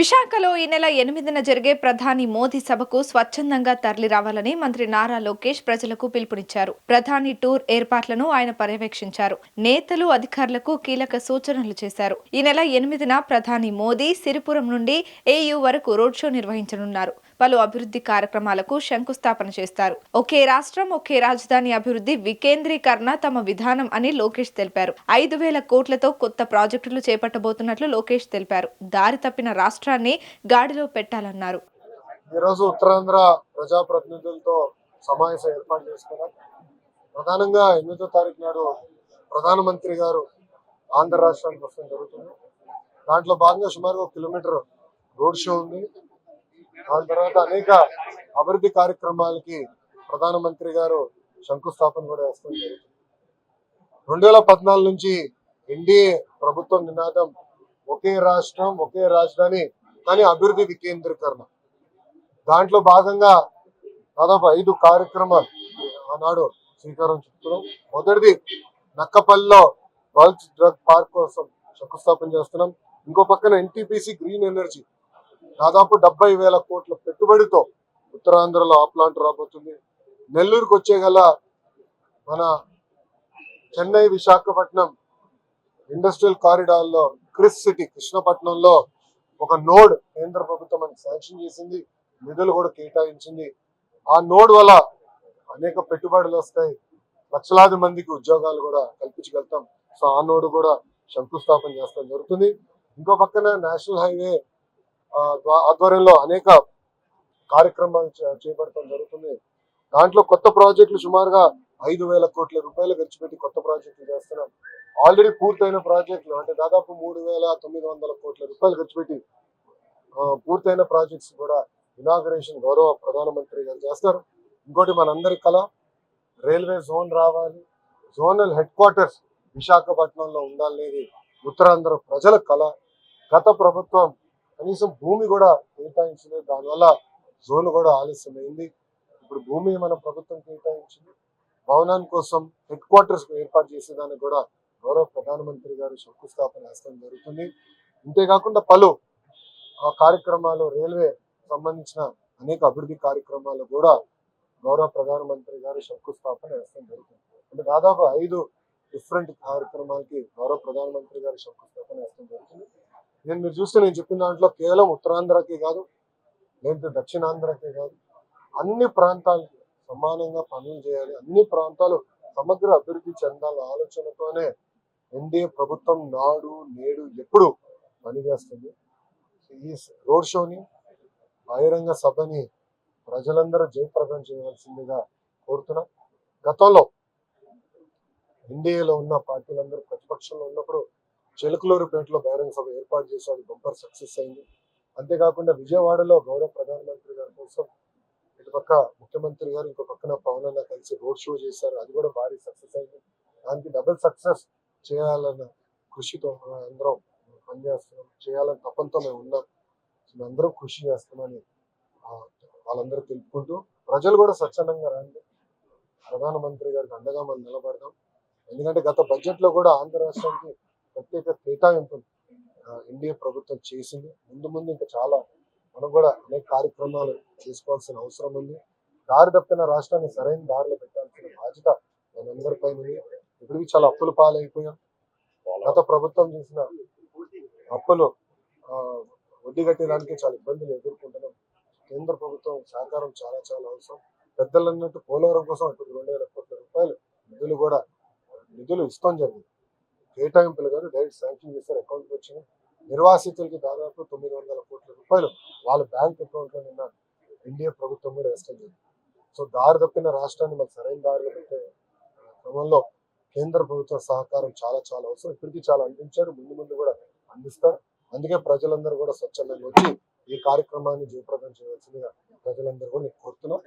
విశాఖలో ఈ నెల ఎనిమిదిన జరిగే ప్రధాని మోదీ సభకు స్వచ్ఛందంగా తరలి రావాలని మంత్రి నారా లోకేష్ ప్రజలకు పిలుపునిచ్చారు. ప్రధాని టూర్ ఏర్పాట్లను ఆయన పర్యవేక్షించారు. నేతలు అధికారులకు కీలక సూచనలు చేశారు. ఈ నెల ఎనిమిదిన ప్రధాని మోదీ సిరిపురం నుండి ఏయూ వరకు రోడ్ షో నిర్వహించనున్నారు. పలు అభివృద్ధి కార్యక్రమాలకు శంకుస్థాపన చేస్తారు. ఒకే రాష్ట్రం ఒకే రాజధాని అభివృద్ధి వికేంద్రీకరణ తమ విధానం అని లోకేష్ తెలిపారు. ఐదు వేల కోట్లతో కొత్త ప్రాజెక్టులు చేపట్టబోతున్నట్లు లోకేష్ తెలిపారు. దారి తప్పిన రాష్ట్ర రాష్ట్రాన్ని గాడిలో పెట్టాలన్నారు. ఈరోజు ఉత్తరాంధ్ర ప్రజాప్రతినిధులతో సమావేశం ఏర్పాటు చేసుకున్నారు ప్రధానంగా ఎనిమిదో తారీఖు నాడు ప్రధానమంత్రి గారు ఆంధ్ర రాష్ట్రానికి వస్తడం జరుగుతుంది. దాంట్లో భాగంగా సుమారు ఒక కిలోమీటర్ రోడ్ షో ఉంది. దాని తర్వాత అనేక అభివృద్ధి కార్యక్రమాలకి ప్రధానమంత్రి గారు శంకుస్థాపన కూడా వేస్తాం జరుగుతుంది రెండు వేల పద్నాలుగు నుంచి ఎన్డీఏ ప్రభుత్వం నినాదం ఒకే రాష్ట్రం ఒకే రాజధాని కానీ అభివృద్ధి వికేంద్రీకరణ. దాంట్లో భాగంగా దాదాపు ఐదు కార్యక్రమాలు ఆనాడు శ్రీకారం చుట్టున్నాం మొదటిది నక్కపల్లిలో బల్క్ డ్రగ్ పార్క్ కోసం శంకుస్థాపన చేస్తున్నాం. ఇంకో పక్కన ఎన్టీపీసీ గ్రీన్ ఎనర్జీ. దాదాపు డెబ్బై వేల కోట్ల పెట్టుబడితో ఉత్తరాంధ్రలో ఆ ప్లాంట్ రాబోతుంది. నెల్లూరుకు వచ్చే గల మన చెన్నై విశాఖపట్నం ఇండస్ట్రియల్ కారిడార్లో క్రిస్ సిటీ కృష్ణపట్నంలో ఒక నోడ్ కేంద్ర ప్రభుత్వం మనకి శాంక్షన్ చేసింది నిధులు కూడా కేటాయించింది. ఆ నోడ్ వల్ల అనేక పెట్టుబడులు వస్తాయి. లక్షలాది మందికి ఉద్యోగాలు కూడా కల్పించగలుగుతాం. సో ఆ నోడ్ కూడా శంకుస్థాపన చేస్తాం జరుగుతుంది. ఇంకో పక్కన నేషనల్ హైవే ఆధ్వర్యంలో అనేక కార్యక్రమాలు చేపడటం జరుగుతుంది. దాంట్లో కొత్త ప్రాజెక్టులు సుమారుగా ఐదు వేల కోట్ల రూపాయలు ఖర్చు పెట్టి కొత్త ప్రాజెక్టులు చేస్తున్నాం. ఆల్రెడీ పూర్తయిన ప్రాజెక్టులు అంటే దాదాపు మూడు వేల తొమ్మిది వందల కోట్ల రూపాయలు ఖర్చు పెట్టి పూర్తయిన ప్రాజెక్ట్స్ కూడా ఇనాగరేషన్ గౌరవ ప్రధానమంత్రి గారు చేస్తారు. ఇంకోటి మనందరి కళ రైల్వే జోన్ రావాలి. జోనల్ హెడ్ క్వార్టర్స్ విశాఖపట్నంలో ఉండాలనేది ఉత్తరాంధ్ర ప్రజల కళ గత ప్రభుత్వం కనీసం భూమి కూడా కేటాయించలేదు. దానివల్ల జోన్ కూడా ఆలస్యమైంది. ఇప్పుడు భూమి మన ప్రభుత్వం కేటాయించింది. భవనాన్ని కోసం హెడ్ క్వార్టర్స్ ఏర్పాటు చేసేదానికి కూడా గౌరవ ప్రధానమంత్రి గారు శంకుస్థాపన వేస్తాం జరుగుతుంది. అంతేకాకుండా పలు ఆ కార్యక్రమాలు రైల్వే సంబంధించిన అనేక అభివృద్ధి కార్యక్రమాలు కూడా గౌరవ ప్రధానమంత్రి గారు శంకుస్థాపన వేస్తాం జరుగుతుంది. అంటే దాదాపు ఐదు డిఫరెంట్ కార్యక్రమాలకి గౌరవ ప్రధానమంత్రి గారు శంకుస్థాపన వేస్తాం జరుగుతుంది. నేను మీరు చూస్తే నేను చెప్పిన దాంట్లో కేవలం ఉత్తరాంధ్రకే కాదు లేదంటే దక్షిణాంధ్రకే కాదు అన్ని ప్రాంతాలకి సమానంగా పనులు చేయాలి. అన్ని ప్రాంతాలు సమగ్ర అభివృద్ధి చెందాల ఆలోచనతోనే ఎన్డీఏ ప్రభుత్వం నాడు నేడు ఎప్పుడు పనిచేస్తుంది. ఈ రోడ్ షోని బహిరంగ సభని ప్రజలందరూ జయప్రదం చేయవలసిందిగా కోరుతున్నాం. గతంలో ఎన్డీఏలో ఉన్న పార్టీలందరూ ప్రతిపక్షంలో ఉన్నప్పుడు చిలుకలూరుపేటలో బహిరంగ సభ ఏర్పాటు చేసి అది బంపర్ సక్సెస్ అయింది. అంతేకాకుండా విజయవాడలో గౌరవ ప్రధానమంత్రి గారి కోసం ఇటుపక్క ముఖ్యమంత్రి గారు ఇంకో పక్కన పవన్ అన్న కలిసి రోడ్ షో చేశారు. అది కూడా భారీ సక్సెస్ అయింది. దానికి డబుల్ సక్సెస్ చేయాలన్న కృషితో అందరం పనిచేస్తున్నాం చేయాలని తపంతో మేము ఉన్నాం. మేము అందరం కృషి చేస్తామని వాళ్ళందరూ తెలుపుకుంటూ ప్రజలు కూడా స్వచ్ఛందంగా రండి. ప్రధానమంత్రి గారికి అండగా మనం నిలబడదాం. ఎందుకంటే గత బడ్జెట్లో కూడా ఆంధ్ర రాష్ట్రానికి ప్రత్యేక కేటాయింపు ఎన్డీఏ ప్రభుత్వం చేసింది. ముందు ముందు ఇంకా చాలా మనం కూడా అనేక కార్యక్రమాలు చేసుకోవాల్సిన అవసరం ఉంది. దారి తప్పిన రాష్ట్రాన్ని సరైన దారిలో పెట్టాల్సిన బాధ్యత మనందరిపై ఉంది. ఇప్పటికి చాలా అప్పుల పాలైపోయాం. గత ప్రభుత్వం చేసిన అప్పులు వడ్డీ కట్టేదానికి చాలా ఇబ్బందులు ఎదుర్కొంటున్నాం. కేంద్ర ప్రభుత్వం సహకారం చాలా చాలా అవసరం. పెద్దలు అన్నట్టు పోలవరం కోసం ఇప్పుడు రెండు వేల కోట్ల రూపాయలు నిధులు కూడా నిధులు ఇస్తాం జరిగింది. కేటాయింపులు గారు డైరెక్ట్ శాంక్షన్ చేస్తారు అకౌంట్కి వచ్చినాయి. నిర్వాసితులకి దాదాపు తొమ్మిది వందల కోట్ల రూపాయలు వాళ్ళ బ్యాంక్ అకౌంట్లో నిన్న ఇండియా ప్రభుత్వం కూడా వేస్తాం జరిగింది. సో దారి తప్పిన రాష్ట్రాన్ని మనం సరైన దారిలో పెట్టే క్రమంలో కేంద్ర ప్రభుత్వ సహకారం చాలా చాలా అవసరం. ఇప్పటికీ చాలా అందించారు. ముందు ముందు కూడా అందిస్తారు. అందుకే ప్రజలందరూ కూడా స్వచ్ఛందంగా వచ్చి ఈ కార్యక్రమాన్ని జయప్రదం చేయవలసిందిగా ప్రజలందరూ కూడా నేను కోరుతున్నాం.